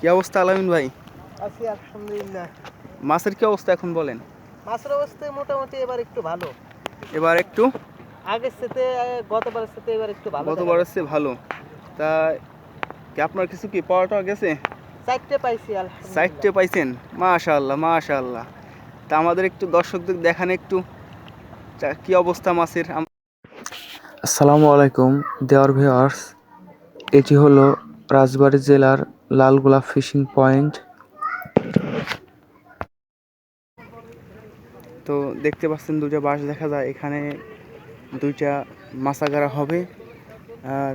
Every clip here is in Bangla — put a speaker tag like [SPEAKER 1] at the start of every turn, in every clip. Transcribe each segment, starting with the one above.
[SPEAKER 1] কি অবস্থা আলামিন ভাই?
[SPEAKER 2] আছি আলহামদুলিল্লাহ।
[SPEAKER 1] মাছের কি অবস্থা এখন বলেন?
[SPEAKER 2] মাছের অবস্থা মোটামুটি এবার একটু ভালো।
[SPEAKER 1] এবার একটু?
[SPEAKER 2] আগের সাথে গতবারের সাথে এবার একটু ভালো।
[SPEAKER 1] গতবারের চেয়ে ভালো। তা কি আপনার কিছু কি পাওয়াটা গেছে?
[SPEAKER 2] চারটে পাইছি আলহামদুলিল্লাহ।
[SPEAKER 1] সাইডটে পাইছেন? মাশাআল্লাহ মাশাআল্লাহ। তা আমাদের একটু দর্শকদের দেখান একটু। কি অবস্থা মাছের?
[SPEAKER 3] আসসালামু আলাইকুম দেওয়ার ভিউয়ার্স। এটি হলো রাজবাড়ী জেলার লালগোলা ফিশিং পয়েন্ট।
[SPEAKER 1] তো দেখতে পাচ্ছেন দুটা বাঁশ দেখা যায়, এখানে দুইটা মাছাগারা হবে। আর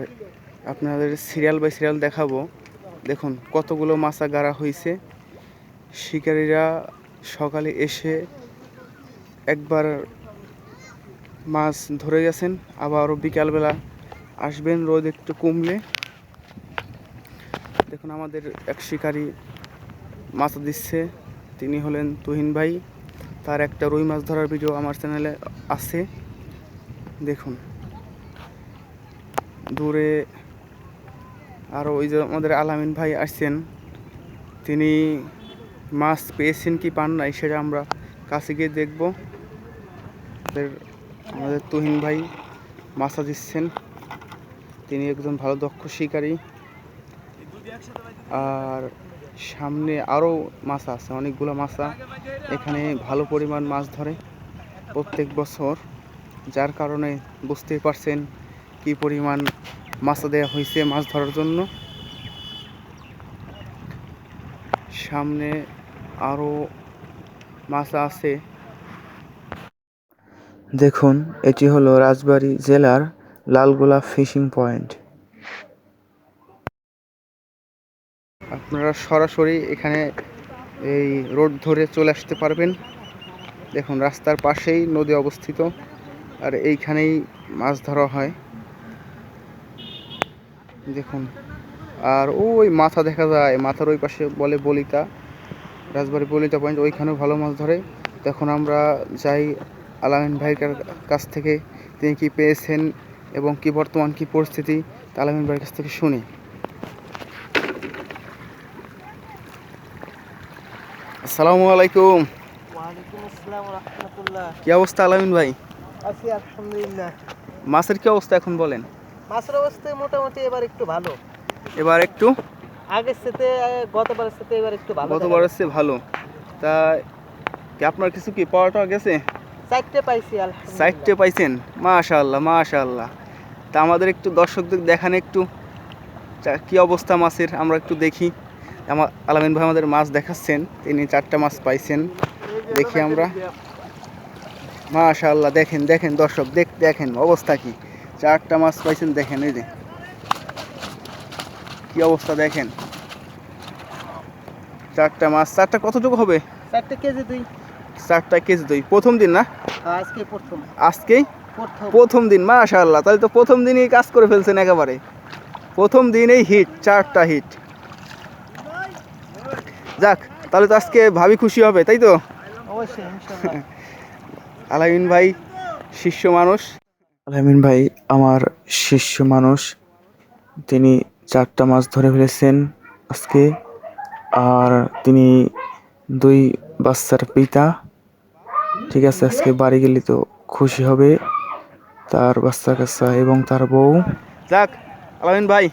[SPEAKER 1] আপনাদের সিরিয়াল বাই সিরিয়াল দেখাবো। দেখুন কতগুলো মাছাগারা হয়েছে শিকারীরা সকালে এসে একবার মাছ ধরে গেছেন আবারও বিকালবেলা আসবেন, রোদ একটু কমলে। দেখুন আমাদের এক শিকারী মাছ দিচ্ছে। তিনি হলেন তুহিন ভাই। তার একটা রুই মাছ ধরার ভিডিও আমার চ্যানেলে আছে। দেখুন। দূরে আরও ওই যে আমাদের আলামিন ভাই আসছেন। তিনি মাছ পেয়েছেন কি পান নাই সেটা আমরা কাছে গিয়ে দেখব। আমাদের আমাদের তুহিন ভাই মাছা দিচ্ছেন। তিনি একজন ভালো দক্ষ শিকারী। আর সামনে আরও মাছ আছে, অনেকগুলো মাছা এখানে ভালো পরিমাণ মাছ ধরে প্রত্যেক বছর, যার কারণে বুঝতেই পারছেন কি পরিমাণ মাছ দেওয়া হয়েছে মাছ ধরার জন্য। সামনে আরও মাছ আছে।
[SPEAKER 3] দেখুন, এটি হলো রাজবাড়ী জেলার লালগোলা ফিশিং পয়েন্ট।
[SPEAKER 1] আপনারা সরাসরি এখানে এই রোড ধরে চলে আসতে পারবেন। দেখুন, রাস্তার পাশেই নদী অবস্থিত, আর এইখানেই মাছ ধরা হয়। দেখুন, আর ওই মাথা দেখা যায়, মাথার ওই পাশে বলে বলিতা রাজবাড়ি বলিতা পয়েন্ট, ওইখানেও ভালো মাছ ধরে। তখন আমরা যাই আলামিন ভাইয়ের কাছ থেকে তিনি কি পেয়েছেন এবং কি বর্তমান কি পরিস্থিতি, তা আলামিন ভাইয়ের কাছ থেকে শুনি। আসসালামু আলাইকুম।
[SPEAKER 2] ওয়ালাইকুম আসসালাম রহমতুল্লাহ।
[SPEAKER 1] কি অবস্থা আলামিন ভাই?
[SPEAKER 2] আছি আলহামদুলিল্লাহ।
[SPEAKER 1] মাছের কি অবস্থা এখন বলেন?
[SPEAKER 2] মাছের অবস্থা মোটামুটি এবার একটু ভালো।
[SPEAKER 1] এবার একটু?
[SPEAKER 2] আগের সাথে গতবারের সাথে এবার একটু ভালো।
[SPEAKER 1] গতবারের চেয়ে ভালো। তা কি আপনার কিছু কি পাওয়াটা গেছে?
[SPEAKER 2] চারটে পাইছি
[SPEAKER 1] সাইডটে পাইছেন? মাশাআল্লাহ মাশাআল্লাহ। তা আমাদের একটু দর্শকদের দেখান একটু। কি অবস্থা মাছের? আমরা একটু দেখি। আমার আলামিন ভাই আমাদের মাছ দেখাচ্ছেন তিনি চারটা মাছ পাইছেন। দেখি আমরা। মাশাআল্লাহ দেখেন দেখেন দর্শক দেখ দেখেন অবস্থা কি। চারটা মাছ পাইছেন দেখেন এই যে। কি অবস্থা দেখেন। চারটা মাছ চারটা কতটুকু হবে?
[SPEAKER 2] চারটে কেজি দুই।
[SPEAKER 1] চারটা কেজি দই। প্রথম দিন না?
[SPEAKER 2] আজকে প্রথম।
[SPEAKER 1] আজকেই?
[SPEAKER 2] প্রথম।
[SPEAKER 1] দিন মাশাআল্লাহ। তাহলে তো প্রথম দিনই কাজ করে ফেলছেন একেবারে। প্রথম দিনেই হিট চারটা হিট যাক তাহলে তো আজকে ভাবি খুশি হবে তাই তো?
[SPEAKER 2] অবশ্যই
[SPEAKER 1] আলামিন ভাই শিষ্য মানুষ।
[SPEAKER 3] আলামিন ভাই আমার শিষ্য মানুষ তিনি চারটা মাছ ধরে ফেলেছেন আজকে আর তিনি দুই বাচ্চার পিতা। ঠিক আছে আজকে বাড়ি গেলে তো খুশি হবে তার বাচ্চা কাচ্চা এবং তার বউ।
[SPEAKER 1] যাক আলামিন ভাই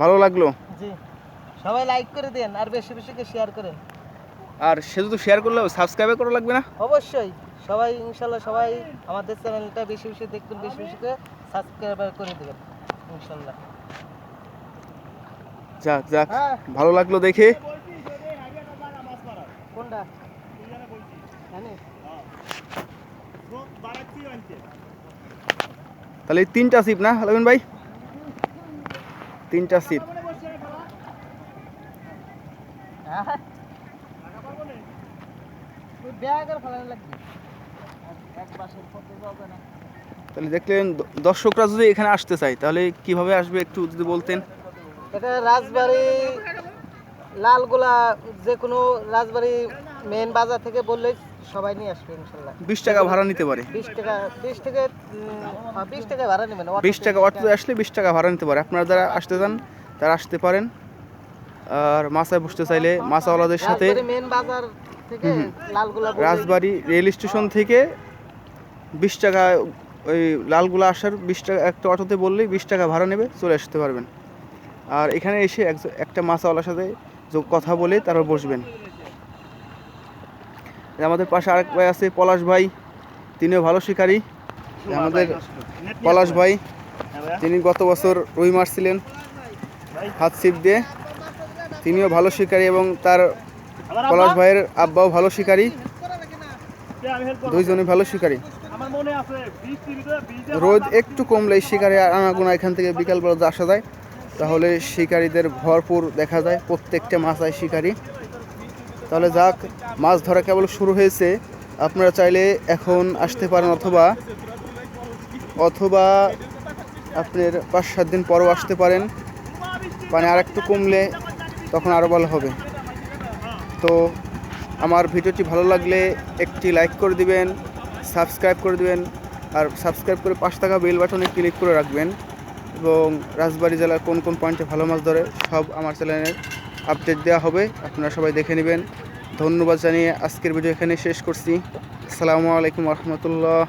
[SPEAKER 1] ভালো লাগল।
[SPEAKER 2] জি। সবাই লাইক করে দেন আর বেশি বেশি শেয়ার করেন।
[SPEAKER 1] আর সে তো শেয়ার করলে সাবস্ক্রাইব করা লাগবে না?
[SPEAKER 2] অবশ্যই। সবাই ইনশাল্লাহ সবাই আমাদের চ্যানেলটা বেশি বেশি দেখবেন বেশি বেশি করে সাবস্ক্রাইব করে দেবেন ইনশাল্লাহ।
[SPEAKER 1] যাক যাক।
[SPEAKER 2] হ্যাঁ।
[SPEAKER 1] ভালো লাগল দেখে।
[SPEAKER 2] কোনটা? জানি।
[SPEAKER 1] তাহলে তিনটা সিপ না আলামিন ভাই? তিনটা সিপ
[SPEAKER 2] হ্যাঁ ব্যাগের ফেলানো লাগবে এক পাশের পথে যাবে না
[SPEAKER 1] তাহলে দেখলেন দর্শকরা যদি এখানে আসতে চায় তাহলে কীভাবে আসবে একটু যদি বলতেন?
[SPEAKER 2] এটা রাজবাড়ি লালগোলা যে কোনো রাজবাড়ি মেন বাজার থেকে বললে সবাই নিয়ে আসবে ইনশাল্লাহ।
[SPEAKER 1] বিশ টাকা ভাড়া নিতে পারে।
[SPEAKER 2] বিশ টাকা বিশ টাকা বিশ টাকা ভাড়া নেবেন।
[SPEAKER 1] বিশ টাকা অটো আসলে বিশ টাকা ভাড়া নিতে পারে। আপনারা যারা আসতে চান তারা আসতে পারেন। আর মাছায় বসতে চাইলে মাছাওয়ালাদের সাথে
[SPEAKER 2] মেন বাজার থেকে লালগুলা
[SPEAKER 1] রাজবাড়ি রেল স্টেশন থেকে বিশ টাকা ওই লালগুলা আসার বিশ টাকা একটা অটোতে বললেই বিশ টাকা ভাড়া নেবে চলে আসতে পারবেন। আর এখানে এসে একটা মাছাওয়ালার সাথে যোগ কথা বলে তারপর বসবেন। আমাদের পাশে আরেক ভাই আছে পলাশ ভাই। তিনিও ভালো শিকারী। আমাদের পলাশ ভাই তিনি গত বছর রুই মারছিলেন হাত ছিপ দিয়ে। তিনিও ভালো শিকারী এবং তার পলাশ ভাইয়ের আব্বাও ভালো শিকারী। দুইজনই ভালো শিকারী। রোদ একটু কমলে শিকারি আনাগোনা এখান থেকে বিকালবেলা আসা যায় তাহলে শিকারীদের ভরপুর দেখা যায় প্রত্যেকটা মাছ আয় শিকারী। তাহলে যাক মাছ ধরা কেবল শুরু হয়েছে। আপনারা চাইলে এখন আসতে পারেন অথবা অথবা আপনার পাঁচ সাত দিন পরও আসতে পারেন। মানে আর একটু কমলে তখন আরও ভালো হবে। তো আমার ভিডিওটি ভালো লাগলে একটি লাইক করে দিবেন সাবস্ক্রাইব করে দিবেন, আর সাবস্ক্রাইব করে পাঁচ টাকা বেল বাটনে ক্লিক করে রাখবেন এবং রাজবাড়ি জেলার কোন কোন পয়েন্টে ভালো মাছ ধরে সব আমার চ্যানেলে আপডেট দেওয়া হবে, আপনারা সবাই দেখে নেবেন। ধন্যবাদ জানিয়ে আজকের ভিডিও এখানে শেষ করছি। আসসালামু আলাইকুম রহমতুল্লাহ।